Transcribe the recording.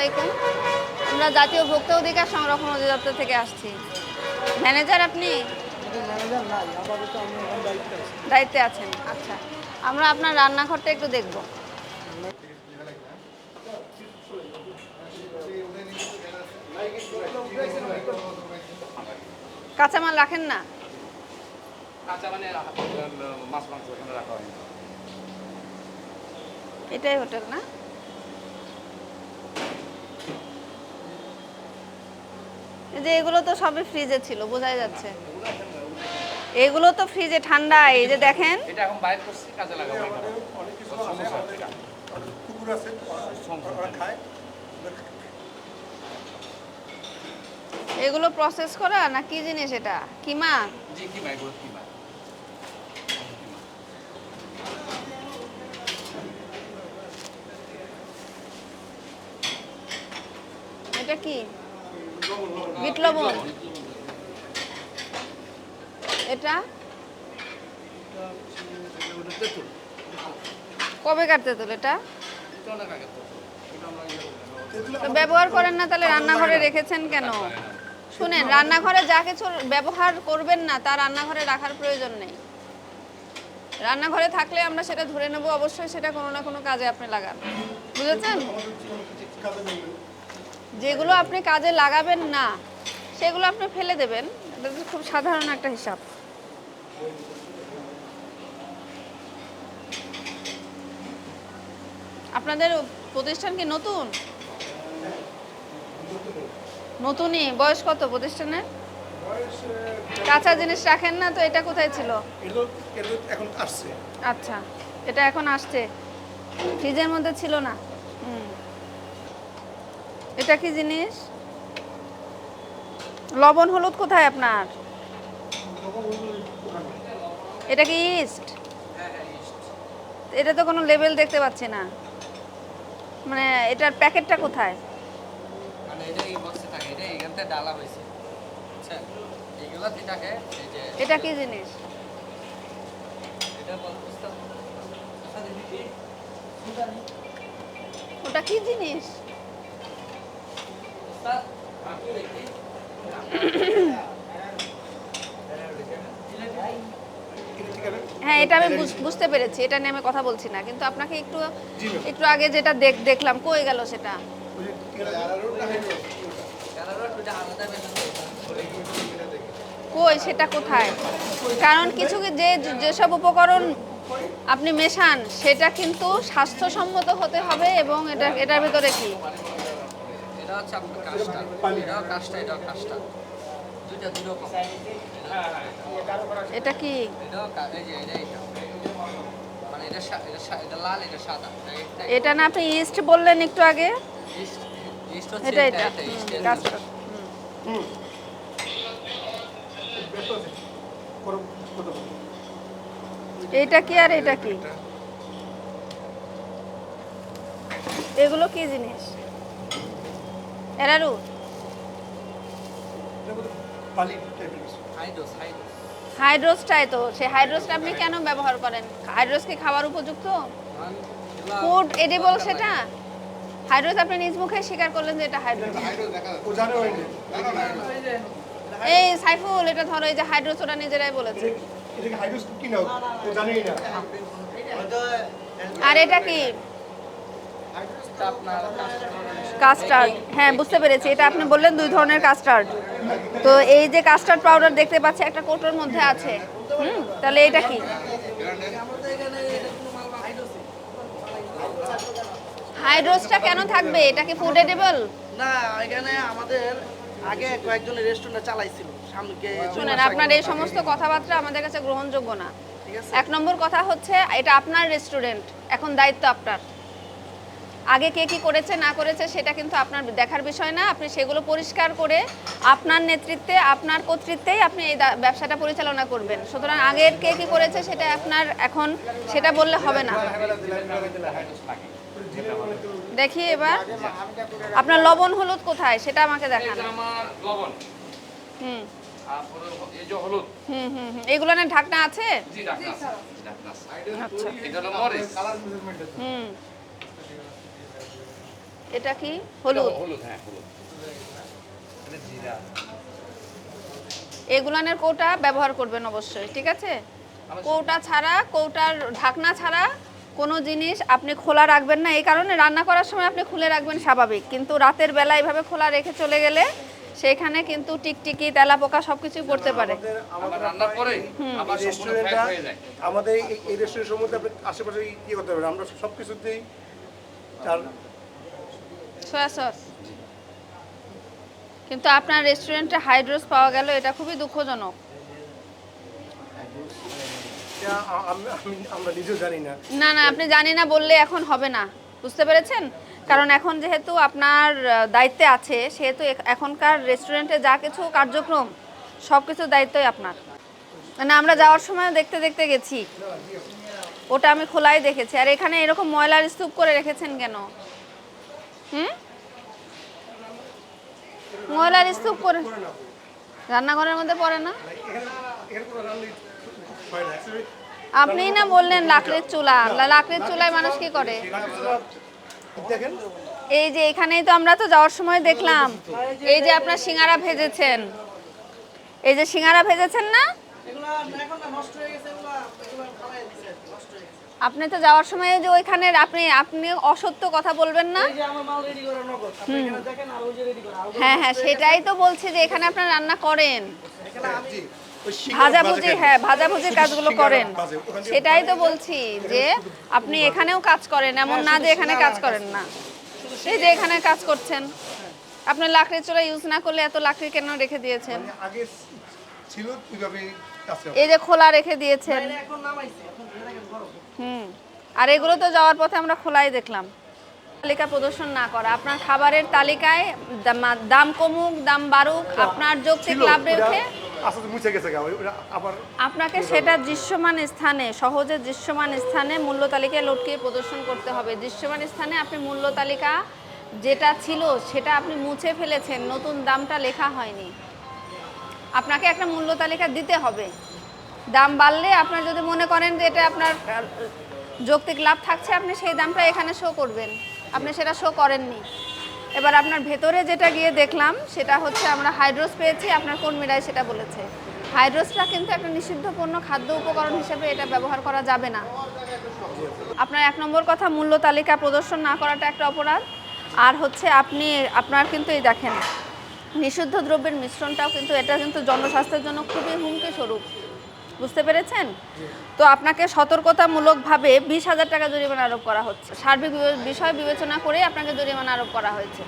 আলাইকুম। আমরা জাতীয় ভোক্তা অধিকার সংরক্ষণ অধিদপ্তর থেকে আসছি। ম্যানেজার আপনি? দায়িত্বে আছেন। আচ্ছা আমরা আপনার রান্নাঘরটা একটু দেখব। কাঁচামাল রাখেন না? এটাই হোটেল না? যে এগুলো তো সবই ফ্রিজে ছিল বোঝাই যাচ্ছে। এগুলো তো ফ্রিজে ঠান্ডা এই যে দেখেন। এটা এখন বাইর করছি কাজে লাগাবো এটা। সমস্যা কুকুর আছে খায় এগুলো প্রসেস করা না কি জিনিস এটা? কিমা? জি কি ভাই এগুলো কি এটা কি? বিট লবণ এটা? কবে কাটতে তোল এটা? ব্যবহার করেন না তাহলে রান্নাঘরে রেখেছেন কেন? শুনেন, রান্নাঘরে যা কিছু ব্যবহার করবেন না, তা রান্নাঘরে রাখার প্রয়োজন নেই। রান্নাঘরে থাকলে আমরা সেটা ধরে নেব, অবশ্যই সেটা কোনো না কোনো কাজে আপনি লাগান। বুঝেছেন? যেগুলো আপনি কাজে লাগাবেন না সেগুলো আপনি ফেলে দেবেন। এটা তো খুব সাধারণ একটা হিসাব। আপনাদের প্রতিষ্ঠান কি নতুন? নতুনই। বয়স কত প্রতিষ্ঠানের? কাঁচা জিনিস রাখেন না তো এটা কোথায় ছিল? এখন আসছে। আচ্ছা এটা এখন আসছে। ফ্রিজের মধ্যে ছিল না। হুম। এটা কি জিনিস লবণ হলুদ কোথায় আপনার এটা কি ইস্ট এটা তো কোনো লেবেল দেখতে পাচ্ছি না মানে এটার প্যাকেটটা কোথায় মানে এটা কি জিনিস আচ্ছা ওটা কি জিনিস উস্তাদ আপনি দেখি এটা ঠিক আছে হ্যাঁ এটা আমি বুঝ- বুঝতে পেরেছি। এটা নিয়ে আমি কথা বলছি না। কিন্তু আপনাকে একটু একটু আগে যেটা দেখ দেখলাম, কই গেল সেটা? কই, সেটা কোথায়? কারণ কিছু যে যেসব উপকরণ আপনি মেশান, সেটা কিন্তু স্বাস্থ্যসম্মত হতে হবে এবং এটা এটার ভিতরে কি? এটা হচ্ছে আপনার কাজটা। এটাও কাজটা এটাও কাজটা। দুইটা দুই রকম এটা কি? এটাও এই যে এটা এটা। মানে এটা এটা লাল এটা সাদা। এটা না আপনি ইস্ট বললেন একটু আগে। ইস্ট কাজটা। হুম। এটা কি আর এটা কি? এগুলো কি জিনিস? এরারু হাইড্রোসটাই তো সেই হাইড্রোসটা আপনি কেন ব্যবহার করেন? হাইড্রোস কি খাবার উপযুক্ত? মানে ফুড এডিবল সেটা? হাইড্রোস আপনি নিজ মুখে স্বীকার করলেন যে এটা হাইড্রোস। এই সাইফুল এটা ধরো এই যে হাইড্রোস ওরা নিজেরাই বলেছে। আর এটা কি? কাস্টার্ড হ্যাঁ বুঝতে পেরেছি। এটা আপনি বললেন দুই ধরনের কাস্টার্ড তো এই যে কাস্টার্ড পাউডার দেখতে পাচ্ছি একটা কোটোর মধ্যে আছে। হুম তাহলে এটা কি? হাইড্রোসটা কেন থাকবে? এটা কি ফুড এডিবল না এখানে আমাদের আগে কয়েকজনের রেস্টুরেন্ট চালাইছিল। সামনে শুনেন আপনার এই সমস্ত কথাবার্তা আমাদের কাছে গ্রহণযোগ্য না। এক নম্বর কথা হচ্ছে এটা আপনার রেস্টুরেন্ট এখন দায়িত্ব আপনার। আগে কে কি করেছে না করেছে সেটা কিন্তু আপনার দেখার বিষয় না। আপনি সেগুলো পরিষ্কার করে আপনার নেতৃত্বে আপনার কর্তৃত্বেই আপনি এই ব্যবসাটা পরিচালনা করবেন। সুতরাং আগের কে কি করেছে সেটা আপনার এখন সেটা বললে হবে না। দেখি এবার। আপনার লবণ হলুদ কোথায় সেটা আমাকে দেখান। হুম। এগুলো না ঢাকনা আছে? আচ্ছা। হুম। এটা কি? হলুদ। হলুদ হ্যাঁ হলুদ। জিরা এগুলানের কৌটা ব্যবহার করবেন অবশ্যই ঠিক আছে? কৌটা ছাড়া কৌটার ঢাকনা ছাড়া কোনো জিনিস আপনি খোলা রাখবেন না। এই কারণে রান্না করার সময় আপনি খুলে রাখবেন স্বাভাবিক। কিন্তু রাতের বেলা এইভাবে খোলা রেখে চলে গেলে সেখানে কিন্তু টিকটিকি তেলাপোকা সব কিছুই পড়তে পারে। হয়ে আমাদের এই- রেস্টুরেন্টের সম্বন্ধে আপনি আশেপাশে কি করতে পারবেন আমরা সব কিছুতেই তার সয়া সস কিন্তু আপনার রেস্টুরেন্টে হাইড্রোস পাওয়া গেল এটা খুবই দুঃখজনক। না। না না আপনি জানি না বললে এখন হবে না। বুঝতে পেরেছেন? কারণ এখন যেহেতু আপনার দায়িত্বে আছে সেহেতু এখনকার রেস্টুরেন্টে যা কিছু কার্যক্রম সব কিছু দায়িত্বই আপনার। মানে আমরা যাওয়ার সময় দেখতে দেখতে গেছি। ওটা আমি খোলাই দেখেছি। আর এখানে এরকম ময়লার স্তূপ করে রেখেছেন কেন? হুম? ময়লার স্তূপ করে রান্নাঘরের মধ্যে পড়ে না? হয় না Actually, আপনিই না বললেন লাকড়ির চুলা। লাকড়ির চুলায় মানুষ কি করে? এই যে এখানেই তো আমরা তো যাওয়ার সময় দেখলাম। এই যে আপনার সিঙ্গারা ভেজেছেন। এই যে সিঙ্গারা ভেজেছেন না? এগুলো এখন না নষ্ট হয়ে গেছে। হয়ে আপনি তো যাওয়ার সময় যে ওইখানে আপনি আপনি অসত্য কথা বলবেন না। এই যে আমার মাল রেডি করা নগদ আপনি এখানে দেখেন আর ওই যে রেডি করা আর ওগুলো হ্যাঁ হ্যাঁ সেটাই তো বলছি যে এখানে আপনার রান্না করেন। ভাজাভুজি হ্যাঁ? ভাজাভুজির কাজগুলো করেন। সেটাই তো বলছি যে আপনি এখানেও কাজ করেন এমন না যে এখানে কাজ করেন না। এই যে এখানে কাজ করছেন। আপনি লাকড়ির চুলা ইউজ না করলে এত লাকড়ি কেন রেখে দিয়েছেন? মানে। এই যে খোলা রেখে দিয়েছেন। হুম। আর এগুলো তো যাওয়ার পথে আমরা খোলাই দেখলাম। তালিকা প্রদর্শন না করা। আপনার খাবারের তালিকায় দাম- কমুক দাম বাড়ুক আপনার যৌক্তিক লাভ রেখে আপনাকে সেটা দৃশ্যমান স্থানে সহজে দৃশ্যমান স্থানে মূল্য তালিকায় লটকিয়ে প্রদর্শন করতে হবে। দৃশ্যমান স্থানে আপনি মূল্য তালিকা যেটা ছিল সেটা আপনি মুছে ফেলেছেন। নতুন দামটা লেখা হয়নি। আপনাকে একটা মূল্য তালিকা দিতে হবে। দাম বাড়লে আপনার যদি মনে করেন যে এটা আপনার যৌক্তিক লাভ থাকছে, আপনি সেই দামটা এখানে শো করবেন। আপনি সেটা শো করেননি। এবার আপনার ভেতরে যেটা গিয়ে দেখলাম, সেটা হচ্ছে আমরা হাইড্রোস পেয়েছি, আপনার কর্মীরাই সেটা বলেছে। হাইড্রোসটা কিন্তু একটা নিষিদ্ধ পণ্য, খাদ্য উপকরণ হিসেবে এটা ব্যবহার করা যাবে না। আপনার এক নম্বর কথা, মূল্য তালিকা প্রদর্শন না করাটা একটা অপরাধ। আর হচ্ছে আপনি, আপনার কিন্তু এই দেখেন, নিষিদ্ধ দ্রব্যের মিশ্রণটাও কিন্তু, এটা কিন্তু জনস্বাস্থ্যের জন্য খুবই হুমকি স্বরূপ বুঝতে পেরেছেন? তো আপনাকে সতর্কতামূলকভাবে বিশ হাজার টাকা জরিমানা আরোপ করা হচ্ছে। সার্বিক বিষয় বিবেচনা করে আপনাকে জরিমানা আরোপ করা হয়েছে।